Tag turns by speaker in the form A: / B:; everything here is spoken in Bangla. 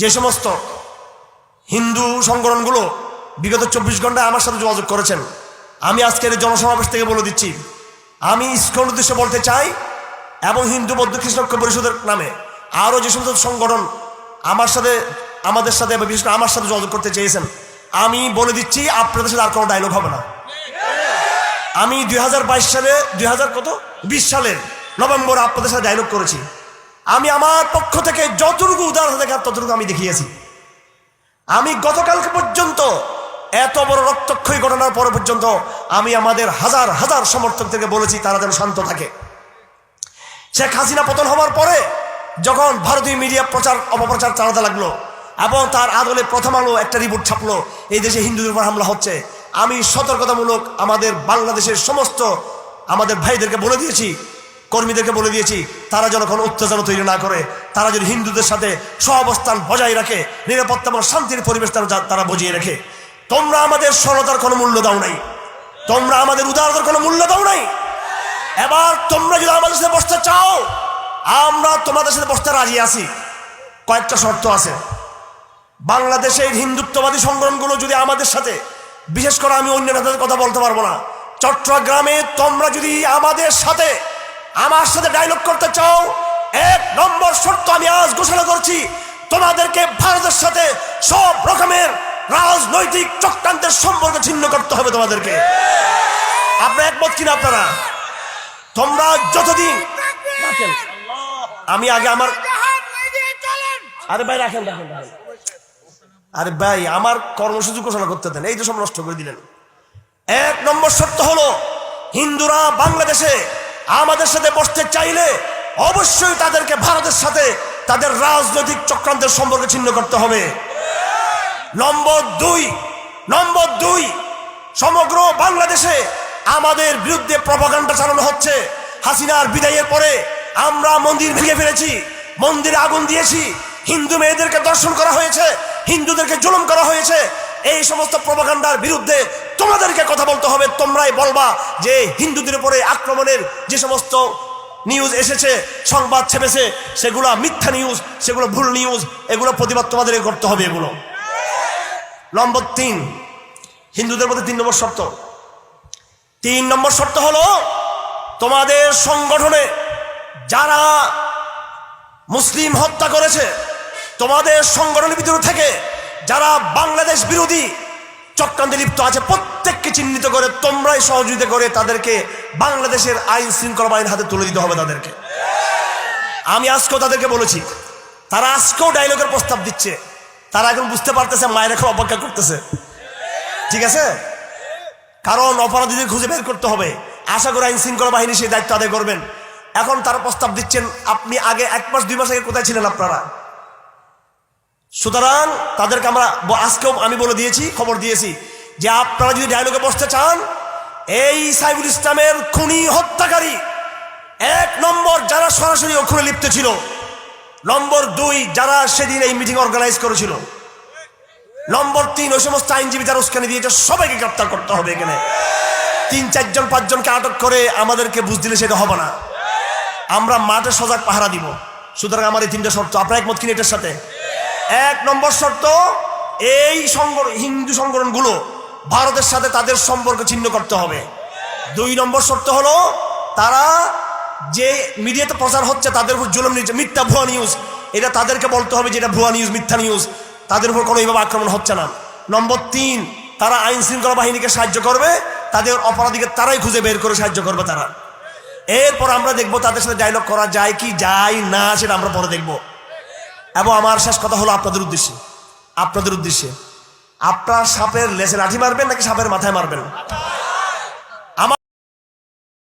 A: যে সমস্ত হিন্দু সংগঠনগুলো বিগত চব্বিশ ঘন্টায় আমার সাথে যোগাযোগ করেছেন, আমি আজকের এই জনসমাবেশ থেকে বলে দিচ্ছি, আমি ইস্কন উদ্দেশ্যে বলতে চাই এবং হিন্দু বৌদ্ধ ঐক্য পরিষদের নামে আরও যে সমস্ত সংগঠন আমার সাথে, আমাদের সাথে বিশেষ করে আমার সাথে যোগাযোগ করতে চেয়েছেন, আমি বলে দিচ্ছি আপনাদের সাথে আর কোনো ডায়লগ হবে না। আমি দুই হাজার বাইশ সালে, দুই হাজার কত? বিশ সালের নভেম্বর আপনাদের সাথে ডায়লগ করেছি। আমি আমার পক্ষ থেকে যতটুকু উদাহরণ থেকে ততটুকু আমি দেখিয়েছি। আমি গতকালকে পর্যন্ত এত বড় রক্তক্ষয়ী ঘটনার পর পর্যন্ত আমি আমাদের হাজার হাজার সমর্থকদেরকে বলেছি তারা যেন শান্ত থাকে। শেখ হাসিনা পতন হওয়ার পরে যখন ভারতীয় মিডিয়া প্রচার, অপপ্রচার চালাতে লাগল এবং তার আদলে প্রথম আলো একটা রিপোর্ট ছাপলো, এই দেশে হিন্দুদের উপর হামলা হচ্ছে, আমি সতর্কতামূলক আমাদের বাংলাদেশের সমস্ত আমাদের ভাইদেরকে বলে দিয়েছি কর্মীদেরকে বলে দিয়েছি, তারা যেন কোনো উত্তেজনা তৈরি না করে, তারা যদি হিন্দুদের সাথে সহাবস্থান বজায় রাখে, নিরাপত্তা এবং শান্তির পরিবেশ তারা বজিয়ে রাখে, তোমরা আমাদের সরলতার কোনো মূল্য দাও নাই। তোমরা আমাদের উদারতার কোনো মূল্য দাও নাই। এবার তোমরা যদি আমাদের সাথে বসতে চাও, আমরা তোমাদের সাথে বসতে রাজি আছি। কয়েকটা শর্ত আছে। বাংলাদেশের হিন্দুত্ববাদী সংগঠনগুলো যদি আমাদের সাথে, বিশেষ করে আমি অন্য নেতাদের কথা বলতে পারব না। চট্টগ্রামে তোমরা যদি আমাদের সাথে আমার সাথে ডায়লগ করতে চাও এক নম্বর শর্ত আমি আজ ঘোষণা করছি, তোমাদেরকে ভারতের সাথে সব রকমের রাজনৈতিক চক্রান্তের সম্পর্ক ছিন্ন করতে হবে তোমাদেরকে আপনারা একমত কিনা আপনারা তোমরা যতদিন। আমি আগে আমার আরে ভাই, রাখেন রাখেন। আরে ভাই, আমার কর্মসূচি ঘোষণা করতে দেন, এই তো সব নষ্ট করে দিলেন এক নম্বর শর্ত হলো, হিন্দুরা বাংলাদেশে আমাদের সাথে বসতে চাইলে অবশ্যই তাদেরকে ভারতের সাথে তাদের রাজনৈতিক চক্রান্তের সম্পর্ক ছিন্ন করতে হবে। নম্বর দুই নম্বর দুই, সমগ্র বাংলাদেশে আমাদের বিরুদ্ধে প্রপাগান্ডা চালানো হচ্ছে। হাসিনার বিদায়ের পরে আমরা মন্দির ভেঙে ফেলেছি, মন্দিরে আগুন দিয়েছি। হিন্দু মেয়েদেরকে দর্শন করা হয়েছে, হিন্দুদেরকে জুলুম করা হয়েছে। এই সমস্ত প্রপাগান্ডার বিরুদ্ধে তোমাদেরকে কথা বলতে হবে, তোমরাই বলবা যে হিন্দুদের উপরে আক্রমণের যে সমস্ত নিউজ এসেছে, সংবাদ ছেপেছে, সেগুলো মিথ্যা নিউজ সেগুলো ভুল নিউজ এগুলো প্রতিবাদ তোমাদেরকে করতে হবে এগুলো। নম্বর তিন, হিন্দুদের মধ্যে তিন নম্বর শর্ত। তিন নম্বর শর্ত হলো তোমাদের সংগঠনে যারা মুসলিম হত্যা করেছে, তোমাদের সংগঠনের ভিতরে থেকে যারা বাংলাদেশ বিরোধী চক্রান্তে লিপ্ত আছে, প্রত্যেককে চিহ্নিত করে, তোমরাই সহযোগিতা করে তাদেরকে বাংলাদেশের আইন শৃঙ্খলা বাহিনীর হাতে তুলে দিতে হবে তাদেরকে। আমি আজকেও তাদেরকে বলেছি, তারা আজকেও ডায়লগের প্রস্তাব দিচ্ছে। তারা এখন বুঝতে পারতেছে, মায়ের এখন অপেক্ষা করতেছে। ঠিক আছে? কারণ অপরাধীদের খুঁজে বের করতে হবে। আশা করি আইন শৃঙ্খলা বাহিনী সেই দায়িত্ব আদায় করবেন। এখন তারা প্রস্তাব দিচ্ছেন, আপনি আগে এক মাস, দুই মাস আগে কোথায় ছিলেন আপনারা? সুতরাং তাদেরকে আমরা আজকেও আমি বলে দিয়েছি, খবর দিয়েছি যে আপনারা যদি ডায়লগে বসতে চান, এই সাইবুল ইসলামের খুনি হত্যাকারী এক নম্বর যারা সরাসরি ও খুনে লিপ্ত ছিল, নম্বর দুই যারা সেদিন এই মিটিং অর্গানাইজ করেছিল, নম্বর তিন ওই সমস্ত আইনজীবী যারা উস্কানি দিয়েছে, সবাইকে গ্রেপ্তার করতে হবে এখানে। তিন, চারজন, পাঁচজনকে আটক করে আমাদেরকে বুঝ দিলে সেটা হবে না। আমরা মাঠে সজাগ পাহারা দিব। সুতরাং আমার এই তিনটা শর্ত। আপনার একমত কিনে এটার সাথে? এক নম্বর শর্ত, এই সংগঠন হিন্দু সংগঠনগুলো ভারতের সাথে তাদের সম্পর্ক ছিন্ন করতে হবে। দুই নম্বর শর্ত হলো, তারা যে মিডিয়াতে প্রচার হচ্ছে তাদের উপর জুলুম নিচ্ছে মিথ্যা ভুয়া নিউজ এটা তাদেরকে বলতে হবে যে এটা ভুয়া নিউজ মিথ্যা নিউজ তাদের উপর কোনো এইভাবে আক্রমণ হচ্ছে না। নম্বর তিন, তারা আইন শৃঙ্খলা বাহিনীকে সাহায্য করবে, তাদের অপরাধীকে তারাই খুঁজে বের করে সাহায্য করবে তারা। এরপর আমরা দেখব তাদের সাথে ডায়লগ করা যায় কি, যায় না, সেটা আমরা পরে দেখব। এবং আমার শেষ কথা হলো আপনাদের উদ্দেশ্যে। আপনাদের উদ্দেশ্যে। আপনার সাপের লেজে লাঠি মারবেন নাকি সাপের মাথায় মারবেন?